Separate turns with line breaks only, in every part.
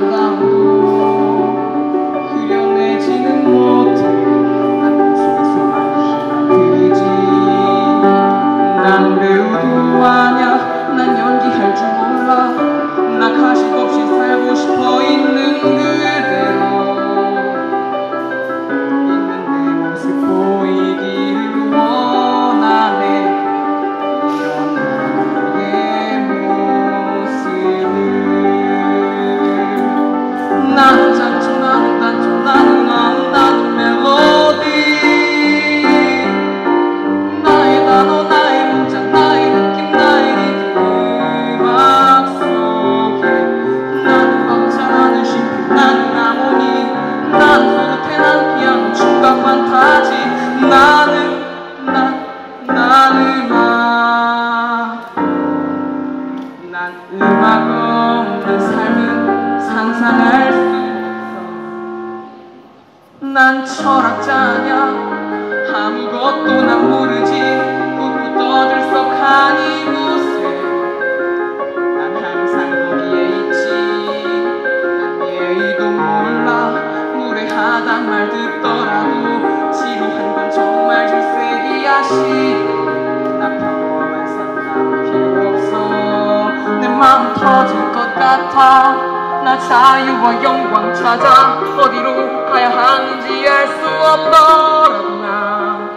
love. 아냐? 아무것도 난 모르지. 꾹꾹 떠들썩한 이곳에 난 항상 거기에 있지. 난 예의도 몰라. 무례하단 말 듣더라도 지루한 건 정말 질색이야 시나 평범한 사람 필요 없어. 내 마음 터질 것 같아 나 자유와 영광 찾아 어디로 가야 하는지 알 수 없더라도 난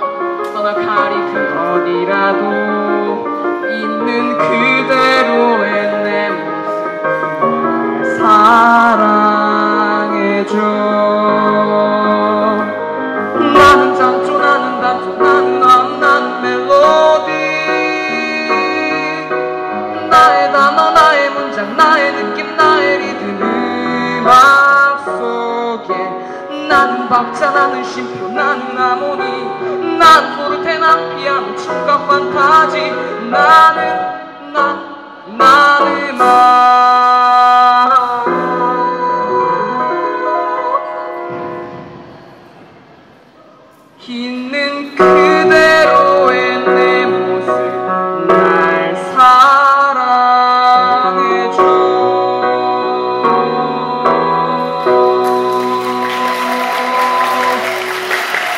떠나가리 그 어디라도 있는 그대로의 내 모습 사랑해줘. 나는 장조 나는 단조 나는 안 나는 멜로디. 나의 단어 나의 문장 나의 느낌 나의 리듬 음악 속에 나는 박자 나는 심표 나는 하모니 난 포르테 난 피아노 춤과 판타지 나는 나 나는 나 있는 그